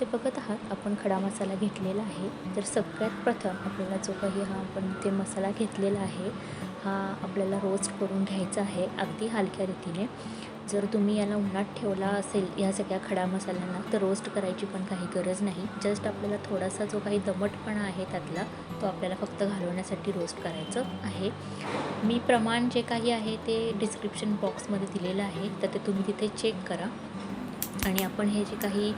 ते बघत आहात आपण खडा मसाला घेतलेला आहे. तर सगळ्यात प्रथम आपल्याला जो काही हा आपण ते मसाला घेतलेला आहे हा आपल्याला रोस्ट करून घ्यायचा आहे अगदी हलक्या रीतीने. जर तुम्ही याला उन्हात ठेवला असेल या सगळ्या खडा मसाल्यांना तर रोस्ट करायची पण काही गरज नाही. जस्ट आपल्याला थोडासा जो काही दमटपणा आहे त्यातला तो आपल्याला फक्त घालवण्यासाठी रोस्ट करायचं आहे. मी प्रमाण जे काही आहे ते डिस्क्रिप्शन बॉक्समध्ये दिलेलं आहे तर ते तुम्ही तिथे चेक करा. आणि आपण हे जे काही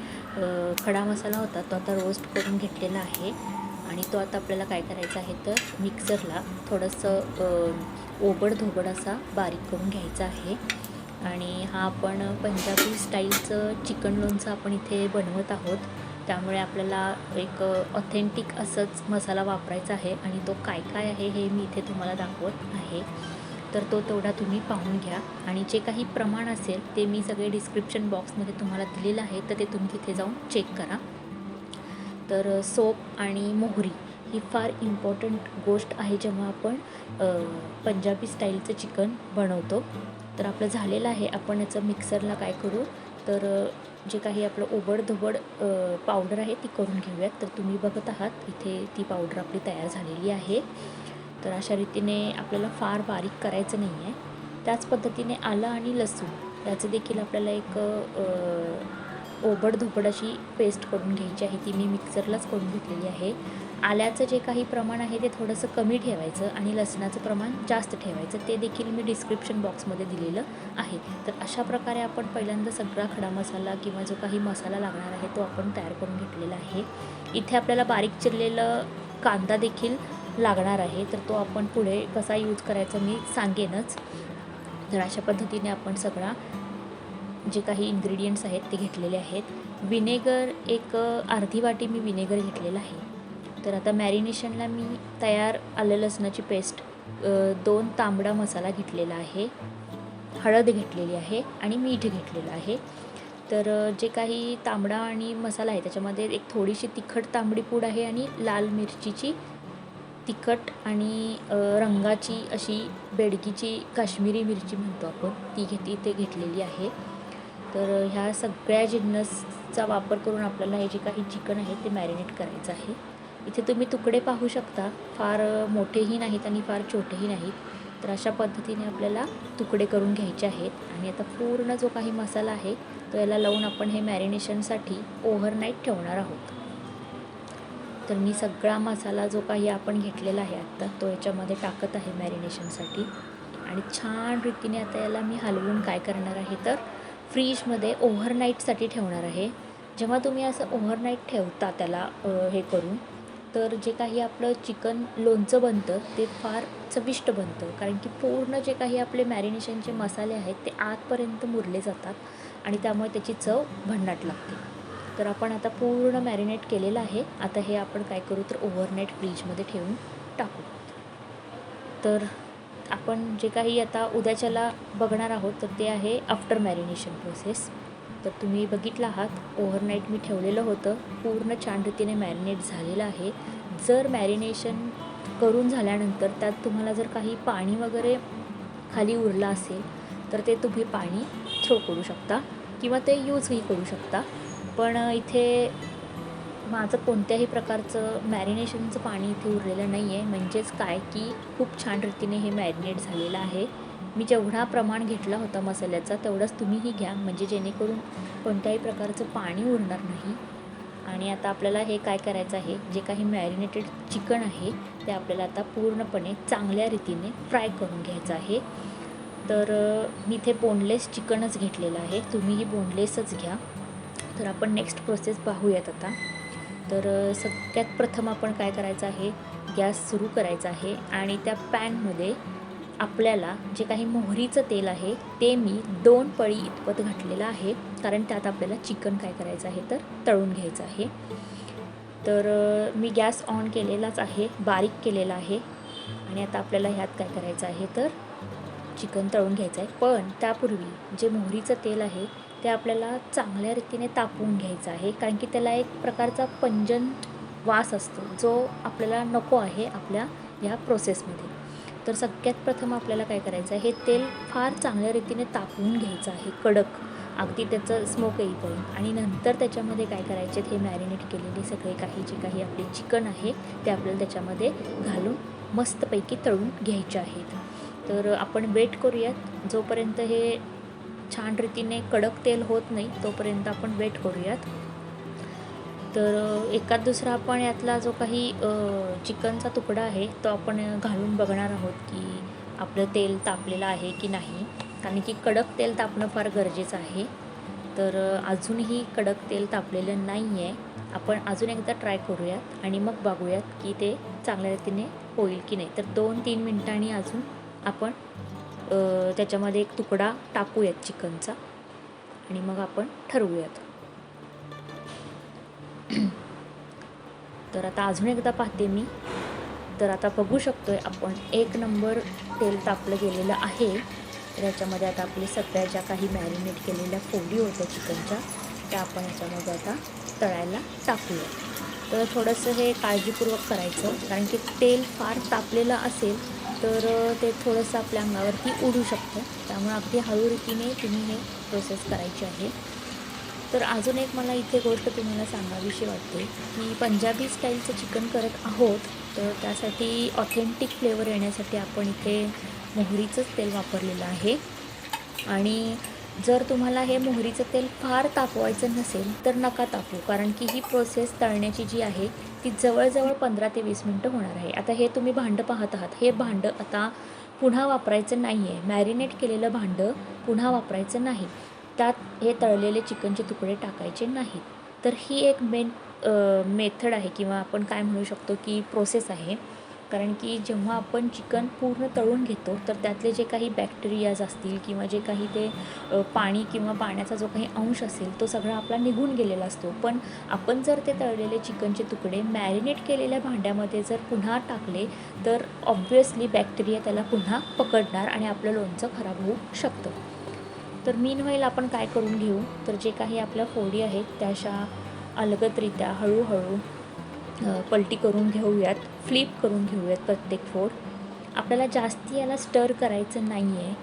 खडा मसाला होता तो आता रोस्ट करून घेतलेला आहे. आणि तो आता आपल्याला काय करायचा आहे तर मिक्सरला थोडंसं ओबड धोबड असा बारीक करून घ्यायचा आहे. आणि हा आपण पंजाबी स्टाईलचं चिकन लोणचं आपण इथे बनवत आहोत. त्यामुळे आपल्याला एक ऑथेंटिक असंच मसाला वापरायचा आहे. आणि तो काय काय आहे हे मी इथे तुम्हाला दाखवत आहे. तर तो तेवढा तुम्ही पाहून घ्या. आणि जे काही प्रमाण असेल ते मी सगळे डिस्क्रिप्शन बॉक्समध्ये तुम्हाला दिलेलं आहे तर ते तुम्ही तिथे जाऊन चेक करा. तर सोप आणि मोहरी ही फार इम्पॉर्टंट गोष्ट आहे जेव्हा आपण पंजाबी स्टाईलचं चिकन बनवतो. तर आपलं झालेलं आहे आपण याचं मिक्सरला काय करू? तर जे काही आपलं ओबडधोबड पावडर आहे ती करून घेऊयात. तर तुम्ही बघत आहात इथे ती पावडर आपली तयार झालेली आहे. तर अशा रीतीने आपल्याला फार बारीक करायचं नाही आहे त्याच पद्धतीने आलं आणि लसूण. याचं देखील आपल्याला एक ओबडधोबड अशी पेस्ट करून घ्यायची आहे. ती मी मिक्सरलाच करून घेतलेली आहे. आल्याचं जे काही प्रमाण आहे ते थोडंसं कमी ठेवायचं आणि लसणाचं प्रमाण जास्त ठेवायचं. ते देखील मी डिस्क्रिप्शन बॉक्समध्ये दिलेलं आहे. तर अशा प्रकारे आपण पहिल्यांदा सगळा खडा मसाला किंवा जो काही मसाला लागणार आहे तो आपण तयार करून घेतलेला आहे. इथे आपल्याला बारीक चिरलेलं कांदा देखील लागणार आहे तर तो आपण पुढे कसा यूज करायचा मी सांगेनच. तर अशा पद्धतीने आपण सगळा जे काही इन्ग्रेडियंट्स आहेत ते घेतलेले आहेत. विनेगर एक अर्धी वाटी मी विनेगर घेतलेला आहे. तर आता मॅरिनेशनला मी तयार आलं लसणाची पेस्ट दोन तांबडा मसाला घेतलेला आहे. हळद घेतलेली आहे आणि मीठ घेतलेलं आहे. तर जे काही तांबडा आणि मसाला आहे त्याच्यामध्ये एक थोडीशी तिखट तांबडी पूड आहे आणि लाल मिरचीची तिखट आणि रंगाची अशी बेडगीची काश्मीरी मिरची म्हणतो आपण ती घेतली ते घेतलेली आहे. तर ह्या सगळ्या जिन्नसचा वापर करून आपल्याला हे जे काही चिकन आहे ते मॅरिनेट करायचं आहे. इथे तुम्ही तुकडे पाहू शकता फार मोठेही नाहीत आणि फार छोटेही नाहीत. तर अशा पद्धतीने आपल्याला तुकडे करून घ्यायचे आहेत. आणि आता पूर्ण जो काही मसाला आहे तो याला लावून आपण हे मॅरिनेशनसाठी ओव्हरनाईट ठेवणार आहोत. तर मी सगळा मसाला जो काही आपण घेतलेला आहे आत्ता तो याच्यामध्ये टाकत आहे मॅरिनेशनसाठी. आणि छान रीतीने आता याला मी हलवून काय करणार आहे तर फ्रीजमध्ये ओव्हरनाईटसाठी ठेवणार आहे. जेव्हा तुम्ही असं ओव्हरनाईट ठेवता त्याला हे करून तर जे काही आपलं चिकन लोणचं बनतं ते फार चविष्ट बनतं. कारण की पूर्ण जे काही आपले मॅरिनेशनचे मसाले आहेत ते आतपर्यंत मुरले जातात आणि त्यामुळे त्याची चव भन्नाट लागते. तर आपण आता पूर्ण मॅरिनेट केलेलं आहे. आता हे आपण काय करू तर ओव्हरनाईट फ्रीजमध्ये ठेवून टाकू. तर आपण जे काही आता उद्याच्याला बघणार आहोत तर ते आहे आफ्टर मॅरिनेशन प्रोसेस तर तुम्ही बघितलं आहात ओव्हरनाईट मी ठेवलेलं होतं. पूर्ण छान रीतीने मॅरिनेट झालेलं आहे. जर मॅरिनेशन करून झाल्यानंतर त्यात तुम्हाला जर काही पाणी वगैरे खाली उरलं असेल तर ते तुम्ही पाणी थ्रो करू शकता किंवा ते यूजही करू शकता. पण इथे माझं कोणत्याही प्रकारचं मॅरिनेशनचं पाणी इथे उरलेलं नाही आहे म्हणजेच काय की खूप छान रीतीने हे मॅरिनेट झालेलं आहे. मी जेवढा प्रमाण घेतला होता मसाल्याचा तेवढंच तुम्हीही घ्या. म्हणजे जेणेकरून कोणत्याही प्रकारचं पाणी उरणार नाही. आणि आता आपल्याला हे काय करायचं आहे? जे काही मॅरिनेटेड चिकन आहे ते आपल्याला आता पूर्णपणे चांगल्या रीतीने फ्राय करून घ्यायचं आहे. तर मी इथे बोनलेस चिकनच घेतलेलं आहे. तुम्हीही बोनलेसच घ्या. तर आपण नेक्स्ट प्रोसेस पाहूयात आता. तर सगळ्यात प्रथम आपण काय करायचं आहे गॅस सुरू करायचा आहे आणि त्या पॅनमध्ये आपल्याला जे काही मोहरीचं तेल आहे ते मी दोन पळी इतपत घातलेलं आहे कारण त्यात आपल्याला चिकन काय करायचं आहे तर तळून घ्यायचं आहे. तर मी गॅस ऑन केलेलाच आहे बारीक केलेला आहे आणि आता आपल्याला ह्यात काय करायचं आहे तर चिकन तळून घ्यायचं आहे. पण त्यापूर्वी जे मोहरीचं तेल आहे ते आपल्याला चांगल्या रीतीने तापवून घ्यायचं आहे. कारण की त्याला एक प्रकारचा पंजंट वास असतो जो आपल्याला नको आहे आपल्या ह्या प्रोसेसमध्ये तर सगळ्यात प्रथम आपल्याला काय करायचं आहे हे तेल फार चांगल्या रीतीने तापवून घ्यायचं आहे कडक. अगदी त्याचं स्मोक येईपर्यंत. आणि नंतर त्याच्यामध्ये काय करायचे हे मॅरिनेट केलेले सगळे काही जे काही आपले चिकन आहे ते आपल्याला त्याच्यामध्ये घालून मस्तपैकी तळून घ्यायचे आहेत. तर आपण वेट करूयात. जोपर्यंत हे छान रीतीने कडक तेल होत नाही तोपर्यंत आपण वेट करूयात. तर एकात दुसरा आपण यातला जो काही चिकनचा तुकडा आहे तो आपण घालून बघणार आहोत की आपलं तेल तापलेलं आहे की नाही. कारण की कडक तेल तापणं फार गरजेचं आहे. तर अजूनही कडक तेल तापलेलं नाही आहे आपण अजून एकदा ट्राय करूयात आणि मग बघूयात की ते चांगल्या रीतीने होईल की नाही. तर दोन तीन मिनिटांनी अजून आपण त्याच्यामध्ये एक तुकडा टाकूयात चिकनचा. आणि मग आपण ठरवूयात. तर आता अजून एकदा पाहते मी. तर आता बघू शकतोय आपण एक नंबर तेल तापलं गेलेलं आहे. तर याच्यामध्ये आता आपली सगळ्या ज्या काही मॅरिनेट केलेल्या फोडी होत्या चिकनच्या त्या आपण याच्यामध्ये आता तळायला टाकूया. तर थोडंसं हे काळजीपूर्वक करायचं कारण की तेल फार तापलेलं असेल तर ते थोडंसं आपल्या अंगावरती उडू शकतं. त्यामुळे अगदी हळू रीतीने तुम्ही हे प्रोसेस करायची आहे. तर अजून एक मला इथे गोष्ट तुम्हाला सांगावीशी वाटते की पंजाबी स्टाईलचं चिकन करत आहोत तर त्यासाठी ऑथेंटिक फ्लेवर येण्यासाठी आपण इथे मोहरीचंच तेल वापरलेलं आहे. आणि जर तुम्हाला हे मोहरीचं तेल फार तापवायचं नसेल तर नका तापवू कारण की ही प्रोसेस तळण्याची जी आहे ती जवळजवळ पंधरा ते वीस मिनटं होणार आहे. आता हे तुम्ही भांडं पाहत आहात. हे भांडं आता पुन्हा वापरायचं नाही आहे मॅरिनेट केलेलं भांडं पुन्हा वापरायचं नाही. त्यात हे तळलेले चिकनचे तुकडे टाकायचे नाहीत. तर ही एक मेन मेथड आहे किंवा आपण काय म्हणू शकतो की प्रोसेस आहे. कारण की जेव्हा आपण चिकन पूर्ण तळून घेतो तर त्यातले जे काही बॅक्टेरियाज असतील किंवा जे काही ते पाणी किंवा पाण्याचा जो काही अंश असेल तो सगळा आपला निघून गेलेला असतो. पण आपण जर ते तळलेले चिकनचे तुकडे मॅरिनेट केलेल्या भांड्यामध्ये जर पुन्हा टाकले तर ऑब्वियसली बॅक्टेरिया त्याला पुन्हा पकडणार आणि आपलं लोणचं खराब होऊ शकतं. तर मीन व्हाईल आपण काय करून घेऊ? तर जे काही आपल्या फोडी आहेत त्या अशा अलगदरित्या हळूहळू पलटी करून घेऊयात फ्लिप करून घेऊयात प्रत्येक फोड. आपल्याला जास्ती याला स्टर करायचं नाही आहे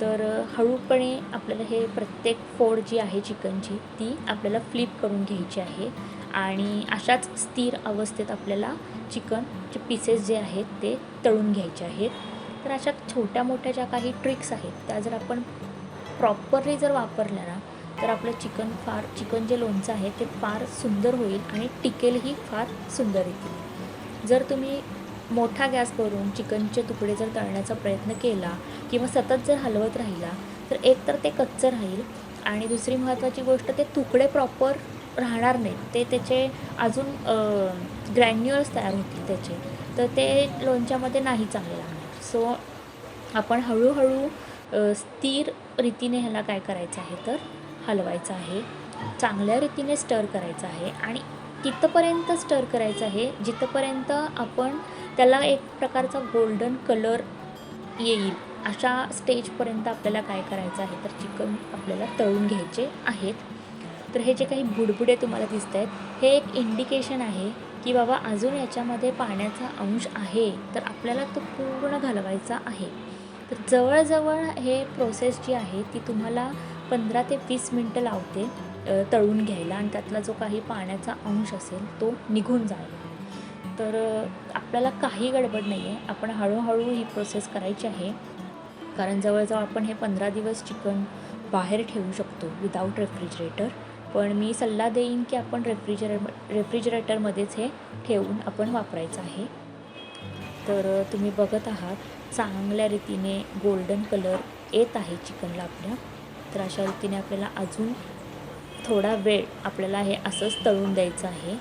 तर हळूपणे आपल्याला हे प्रत्येक फोड जी आहे चिकनची ती आपल्याला फ्लिप करून घ्यायची आहे. आणि अशाच स्थिर अवस्थेत आपल्याला चिकनचे पीसेस जे आहेत ते तळून घ्यायचे आहेत. तर अशा छोट्या मोठ्या ज्या काही ट्रिक्स आहेत त्या जर आपण प्रॉपरली जर वापरल्या ना तर आपलं चिकन फार चिकन जे लोणचं आहे ते फार सुंदर होईल आणि टिकेलही फार सुंदर येतील. जर तुम्ही मोठा गॅस करून चिकनचे तुकडे जर तळण्याचा प्रयत्न केला किंवा सतत जर हलवत राहिला तर एक तर ते कच्चं राहील आणि दुसरी महत्त्वाची गोष्ट ते तुकडे प्रॉपर राहणार नाहीत. ते त्याचे अजून ग्रॅन्युअल्स तयार होतील त्याचे. तर ते लोणच्यामध्ये नाही चांगले लागणार. सो आपण हळूहळू स्थिर रीतीने ह्याला काय करायचं आहे तर हलवायचं आहे. चांगल्या रीतीने स्टर करायचं आहे आणि तिथंपर्यंत स्टर करायचं आहे जिथंपर्यंत आपण त्याला एक प्रकारचा गोल्डन कलर येईल अशा स्टेजपर्यंत आपल्याला काय करायचं आहे तर चिकन आपल्याला तळून घ्यायचे आहेत. तर हे जे काही बुडबुडे तुम्हाला दिसत आहेत हे एक इंडिकेशन आहे की बाबा अजून याच्यामध्ये पाण्याचा अंश आहे तर आपल्याला तो पूर्ण घालवायचा आहे. तर जवळजवळ हे प्रोसेस जी आहे ती तुम्हाला पंधरा ते वीस मिनटं लावते तळून घ्यायला आणि त्यातला जो काही पाण्याचा अंश असेल तो निघून जाईल. तर आपल्याला काही गडबड नाही आहे आपण हळूहळू ही प्रोसेस करायची आहे. कारण जवळजवळ आपण हे पंधरा दिवस चिकन बाहेर ठेवू शकतो विदाऊट रेफ्रिजरेटर पण मी सल्ला देईन की आपण रेफ्रिजरे रेफ्रिजरेटरमध्येच हे ठेवून आपण वापरायचं आहे. तर तुम्ही बघत आहात चांगल्या रीतीने गोल्डन कलर येत आहे चिकनला आपल्या. तर अशा रीतीने आपल्याला अजून थोडा वेळ आपल्याला हे असंच तळून द्यायचं आहे.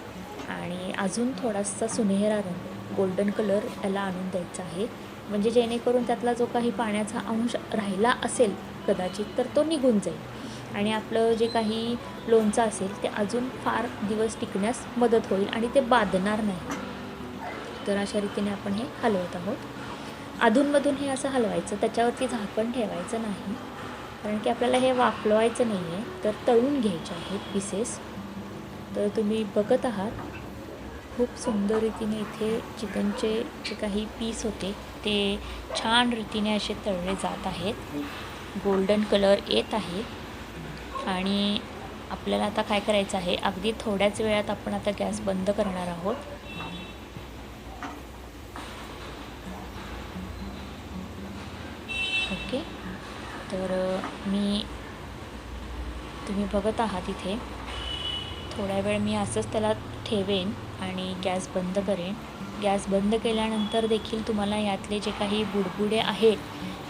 आणि अजून थोडासा सुनेहरा रंग गोल्डन कलर याला आणून द्यायचा आहे. म्हणजे जेणेकरून त्यातला जो काही पाण्याचा अंश राहिला असेल कदाचित तर तो निघून जाईल. आणि आपलं जे काही लोणचं असेल ते अजून फार दिवस टिकण्यास मदत होईल आणि ते बाधणार नाही. तर अशा रीतीने आपण हे हलवत आहोत. अधूनमधून हे असं हलवायचं त्याच्यावरती झाकण ठेवायचं नाही. कारण की आपल्याला हे वाफलवायचं नाही आहे तर तळून घ्यायचे आहेत पीसेस तर तुम्ही बघत आहात खूप सुंदर रीतीने इथे चिकनचे जे काही पीस होते ते छान रीतीने असे तळले जात आहेत. गोल्डन कलर येत आहे. आणि आपल्याला आता काय करायचं आहे अगदी थोड्याच वेळात आपण आता गॅस बंद करणार आहोत ओके तर मी तुम्ही बघत आहात इथे. थोड्या वेळ मी असंच त्याला ठेवेन आणि गॅस बंद करेन. गॅस बंद केल्यानंतर देखील तुम्हाला यातले जे काही बुडबुडे आहेत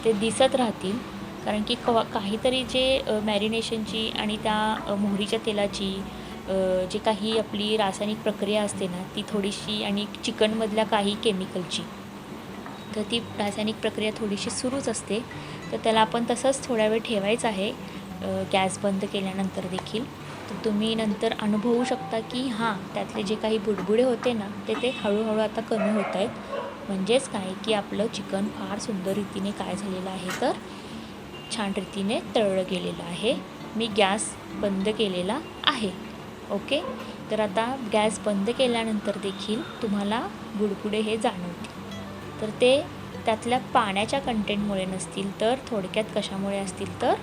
ते दिसत राहतील. कारण की कवा काहीतरी जे मॅरिनेशनची आणि त्या मोहरीच्या तेलाची जी जे काही आपली रासायनिक प्रक्रिया असते ना ती थोडीशी आणि चिकनमधल्या काही केमिकलची तर ती रासायनिक प्रक्रिया थोडीशी सुरूच असते. तर त्याला आपण तसंच थोड्या वेळ ठेवायचं आहे. गॅस बंद केल्यानंतर देखील. तर तुम्ही नंतर अनुभवू शकता की हां त्यातले जे काही बुडबुडे होते ना ते ते हळूहळू आता कमी होत आहेत. म्हणजेच काय की आपलं चिकन फार सुंदर रीतीने काय झालेलं आहे तर छान रीतीने तळलं गेलेलं आहे. मी गॅस बंद केलेला आहे. ओके? तर आता गॅस बंद केल्यानंतर देखील तुम्हाला बुडबुडे हे जाणवतील. तर ते त्यातल्या पाण्याच्या कंटेंटमुळे नसतील तर थोडक्यात कशामुळे असतील तर?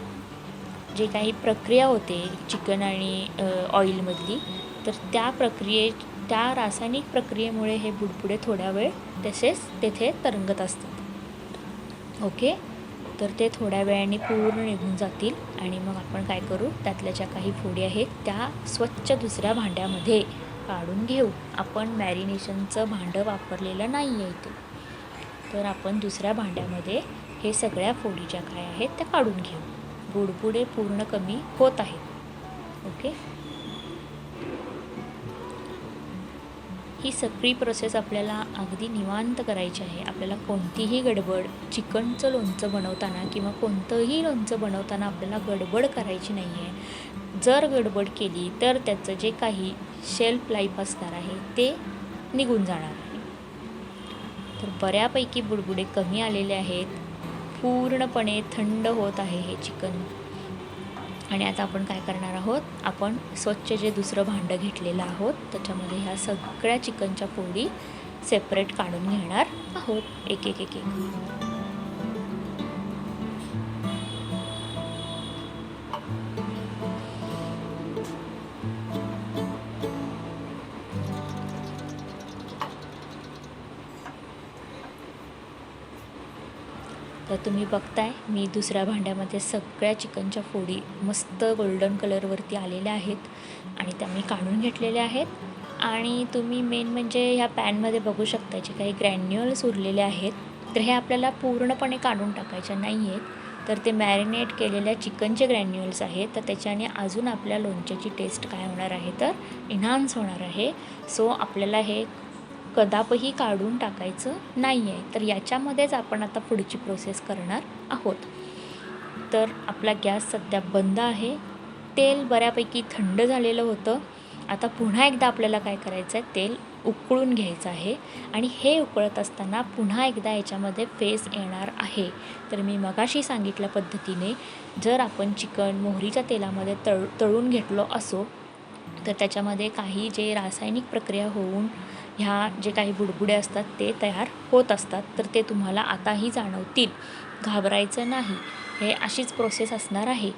जे काही प्रक्रिया होते चिकन आणि ऑइलमधली तर त्या प्रक्रिये त्या रासायनिक प्रक्रियेमुळे हे बुडबुडे थोड्या वेळ तसेच तेथे तरंगत असतात. ओके? तर ते थोड्या वेळाने पूर्ण निघून जातील आणि मग आपण काय करू? त्यातल्या ज्या काही फोडी आहेत त्या स्वच्छ दुसऱ्या भांड्यामध्ये काढून घेऊ. आपण मॅरिनेशनचं भांडं वापरलेलं नाही आहे इथे. तर आपण दुसऱ्या भांड्यामध्ये हे सगळ्या फोडी ज्या काय आहेत त्या काढून घेऊ. बुडबुडे पूर्ण कमी होत आहेत. ओके? ही सगळी प्रोसेस आपल्याला अगदी निवांत करायची आहे. आपल्याला कोणतीही गडबड चिकनचं लोणचं बनवताना किंवा कोणतंही लोणचं बनवताना आपल्याला गडबड करायची नाही आहे जर गडबड केली तर त्याचं जे काही शेल्फ लाईफ असणार आहे ते निघून जाणार आहे. तर बऱ्यापैकी बुडबुडे कमी आलेले आहेत. पूर्णपणे थंड होत आहे हे चिकन. आणि आता आपण काय करणार आहोत? आपण स्वच्छ जे दुसरं भांडं घेतलेलं आहोत त्याच्यामध्ये ह्या सगळ्या चिकनच्या पोळी सेपरेट काढून घेणार आहोत. एक एक एक एक. तुम्ही बघताय मी दुसऱ्या भांड्यामध्ये सगळ्या चिकनच्या फोडी मस्त गोल्डन कलरवरती आलेल्या आहेत आणि त्या मी काढून घेतलेल्या आहेत. आणि तुम्ही मेन म्हणजे ह्या पॅनमध्ये बघू शकता जे काही ग्रॅन्युअल्स उरलेले आहेत. तर हे आपल्याला पूर्णपणे काढून टाकायचे नाही आहेत तर ते मॅरिनेट केलेल्या चिकनचे ग्रॅन्युअल्स आहेत. तर त्याच्याने अजून आपल्या लोणच्याची टेस्ट काय होणार आहे तर इन्हान्स होणार आहे. सो आपल्याला हे कदापही काढून टाकायचं नाही आहे तर याच्यामध्येच आपण आता पुढची प्रोसेस करणार आहोत. तर आपला गॅस सध्या बंद आहे. तेल बऱ्यापैकी थंड झालेलं होतं. आता पुन्हा एकदा आपल्याला काय करायचं आहे तेल उकळून घ्यायचं आहे. आणि हे उकळत असताना पुन्हा एकदा याच्यामध्ये फेस येणार आहे. तर मी मगाशी सांगितल्या पद्धतीने जर आपण चिकन मोहरीच्या तेलामध्ये तळ तळून घेतलो असो तर त्याच्यामध्ये काही जे रासायनिक प्रक्रिया होऊन ह्या जे काही बुडबुडे असतात ते तयार होत असतात. तर ते तुम्हाला आताही जाणवतील. घाबरायचं नाही. हे अशीच प्रोसेस असणार आहे.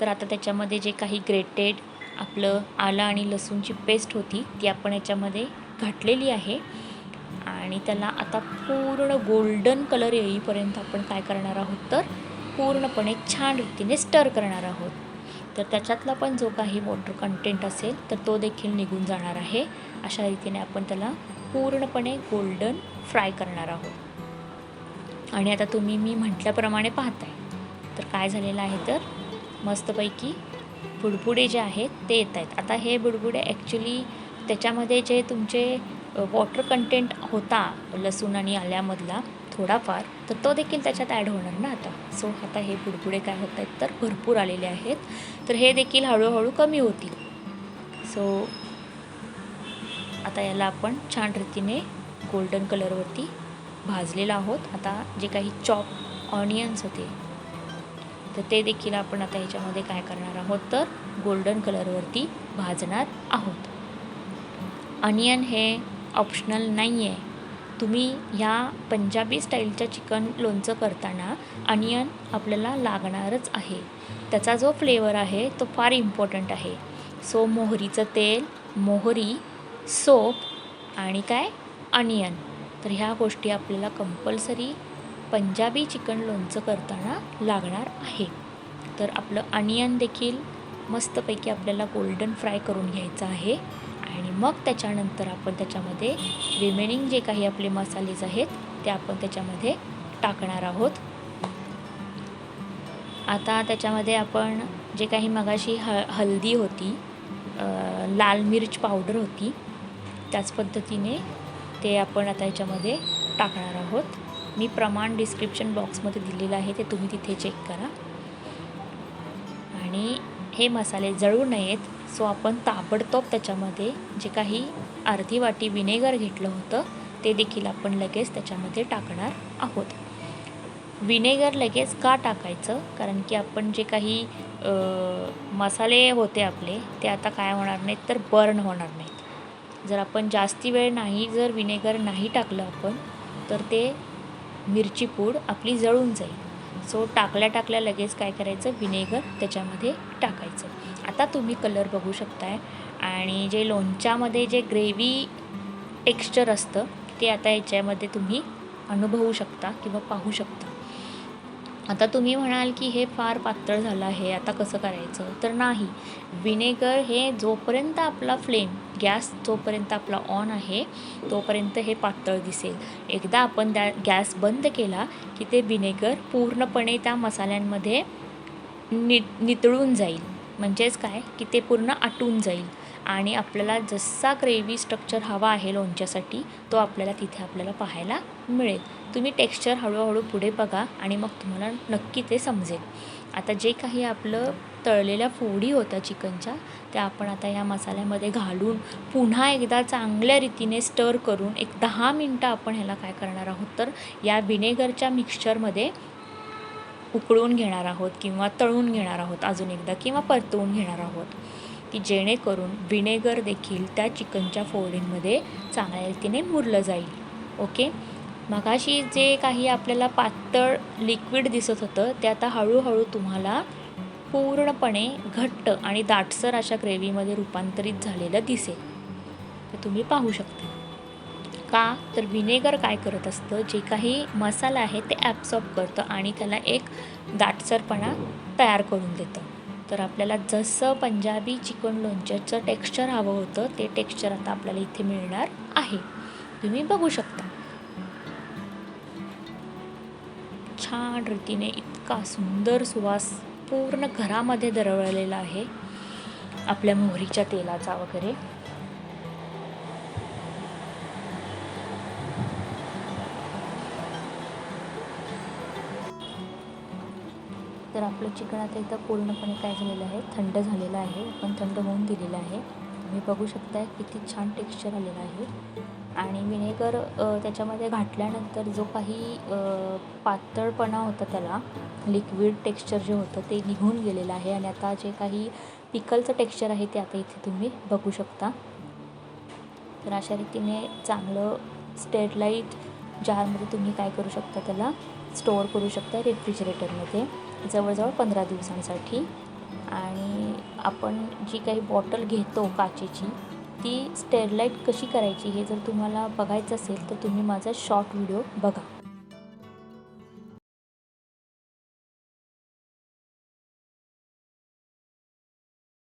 तर आता त्याच्यामध्ये जे काही ग्रेटेड आपलं आलं आणि लसूणची पेस्ट होती ती आपण याच्यामध्ये घातलेली आहे. आणि त्याला आता पूर्ण गोल्डन कलर येईपर्यंत आपण काय करणार आहोत तर पूर्णपणे छान रीतीने स्टर करणार आहोत. तर त्याच्यातला पण जो काही वॉटर कंटेंट असेल तर तो देखील निघून जाणार आहे. अशा रीतीने आपण त्याला पूर्णपणे गोल्डन फ्राय करणार आहोत. आणि आता तुम्ही मी म्हटल्याप्रमाणे पाहताय. तर काय झालेलं आहे तर मस्तपैकी बुडबुडे जे आहेत ते येत आहेत आता हे बुडबुडे ॲक्च्युली त्याच्यामध्ये जे तुमचे वॉटर कंटेंट होता लसूण आणि आल्यामधला थोडाफार तर तो देखील त्याच्यात ॲड होणार ना आता. सो आता हे बुडबुडे काय होत आहेत तर भरपूर आलेले आहेत. तर हे देखील हळूहळू कमी होतील. सो आता याला आपण छान रीतीने गोल्डन कलरवरती भाजलेलं आहोत. आता जे काही चॉप ऑनियन्स होते तर ते देखील आपण आता ह्याच्यामध्ये काय करणार आहोत तर गोल्डन कलरवरती भाजणार आहोत. अनियन हे ऑप्शनल नाही आहे तुम्ही ह्या पंजाबी स्टाईलच्या चिकन लोणचं करताना अनियन आपल्याला लागणारच आहे. त्याचा जो फ्लेवर आहे तो फार इम्पॉर्टंट आहे. सो मोहरीचं तेल मोहरी सोप आणि काय? अनियन. तर ह्या गोष्टी आपल्याला कंपल्सरी पंजाबी चिकन लोणचं करताना लागणार आहे. तर आपलं अनियन देखील मस्तपैकी आपल्याला गोल्डन फ्राय करून घ्यायचं आहे. आणि मग त्याच्यानंतर आपण त्याच्यामध्ये रिमेनिंग जे काही आपले मसालेज आहेत ते आपण त्याच्यामध्ये टाकणार आहोत. आता त्याच्यामध्ये आपण जे काही मगाशी ह हल्दी होती लाल मिर्च पावडर होती त्याच पद्धतीने ते आपण आता याच्यामध्ये टाकणार आहोत. मी प्रमाण डिस्क्रिप्शन बॉक्समध्ये दिलेलं आहे ते तुम्ही तिथे चेक करा. आणि हे मसाले जळू नयेत सो आपण ताबडतोब त्याच्यामध्ये जे काही अर्धी वाटी विनेगर घेतलं होतं ते देखील आपण लगेच त्याच्यामध्ये टाकणार आहोत. विनेगर लगेच का टाकायचं? कारण की आपण जे काही मसाले होते आपले ते आता काय होणार नाहीत तर बर्न होणार नाहीत. जर आपण जास्ती वेळ नाही जर विनेगर नाही टाकलं आपण तर ते मिरची पूड आपली जळून जाईल. सो टाकल्या टाकल्या लगेच काय करायचं? विनेगर त्याच्यामध्ये टाकायचं. आता तुम्ही कलर बघू शकताय. आणि जे लोणच्यामध्ये जे ग्रेव्ही टेक्स्चर असतं ते आता याच्यामध्ये तुम्ही अनुभवू शकता किंवा पाहू शकता. आता तुम्ही म्हणाल की हे फार पातळ झालं आहे आता कसं करायचं? तर नाही. विनेगर हे जोपर्यंत आपला फ्लेम गॅस जोपर्यंत आपला ऑन आहे तोपर्यंत हे पातळ दिसेल. एकदा आपण त्या गॅस बंद केला की ते विनेगर पूर्णपणे त्या मसाल्यांमध्ये नि नितळून जाईल. म्हणजेच काय? की ते पूर्ण आटून जाईल. आणि आपल्याला जसा ग्रेव्ही स्ट्रक्चर हवा आहे लोणच्यासाठी तो आपल्याला तिथे आपल्याला पाहायला मिळेल. तुम्ही टेक्स्चर हळूहळू पुढे बघा आणि मग तुम्हाला नक्की ते समजेल. आता जे काही आपलं तळलेल्या फोडी होत्या चिकनच्या त्या आपण आता या मसाल्यामध्ये घालून पुन्हा एकदा चांगल्या रीतीने स्टर करून एक दहा मिनटं आपण ह्याला काय करणार आहोत तर या विनेगरच्या मिक्सचरमध्ये उकळून घेणार आहोत किंवा तळून घेणार आहोत अजून एकदा किंवा परतवून घेणार आहोत. की जेणेकरून विनेगर देखील त्या चिकनच्या फोडींमध्ये चांगल्या रीतीने मुरलं जाईल. ओके? मगाशी जे काही आपल्याला पातळ लिक्विड दिसत होतं ते आता हळूहळू तुम्हाला पूर्णपणे घट्ट आणि दाटसर अशा ग्रेव्हीमध्ये रूपांतरित झालेलं दिसेल. तर तुम्ही पाहू शकता. का? तर विनेगर काय करत असतं? जे काही मसाला आहे ते ॲब्सॉर्ब करतं आणि त्याला एक दाटसरपणा तयार करून देतं. तर आपल्याला जसं पंजाबी चिकन लोणच्याचं टेक्स्चर हवं होतं ते टेक्स्चर आता आपल्याला इथे मिळणार आहे. तुम्ही बघू शकता. छान रीतीने इतका सुंदर सुवास पूर्ण घरामध्ये दरवळलेला आहे. आपल्या मोहरीच्या तेलाचा वगैरे. तर आपलं चिकन आता इथं पूर्णपणे काय झालेलं आहे? थंड झालेलं आहे. आपण थंड होऊन दिलेलं आहे. तुम्ही बघू शकताय किती छान टेक्स्चर आलेलं आहे. आणि विनेगर त्याच्यामध्ये घातल्यानंतर जो काही पातळपणा होता त्याला लिक्विड टेक्स्चर जे होतं ते निघून गेलेलं आहे. आणि आता जे काही पिकलचं टेक्स्चर आहे ते आता इथे तुम्ही बघू शकता. तर अशा रीतीने चांगलं स्टेरलाईट जारमध्ये तुम्ही काय करू शकता त्याला? स्टोअर करू शकता रेफ्रिजरेटरमध्ये जवळजवळ पंधरा दिवसांसाठी. आणि आपण जी काही बॉटल घेतो काचेची ती स्टेरलाईट कशी करायची हे जर तुम्हाला बघायचं असेल तर तुम्ही माझा शॉर्ट व्हिडिओ बघा.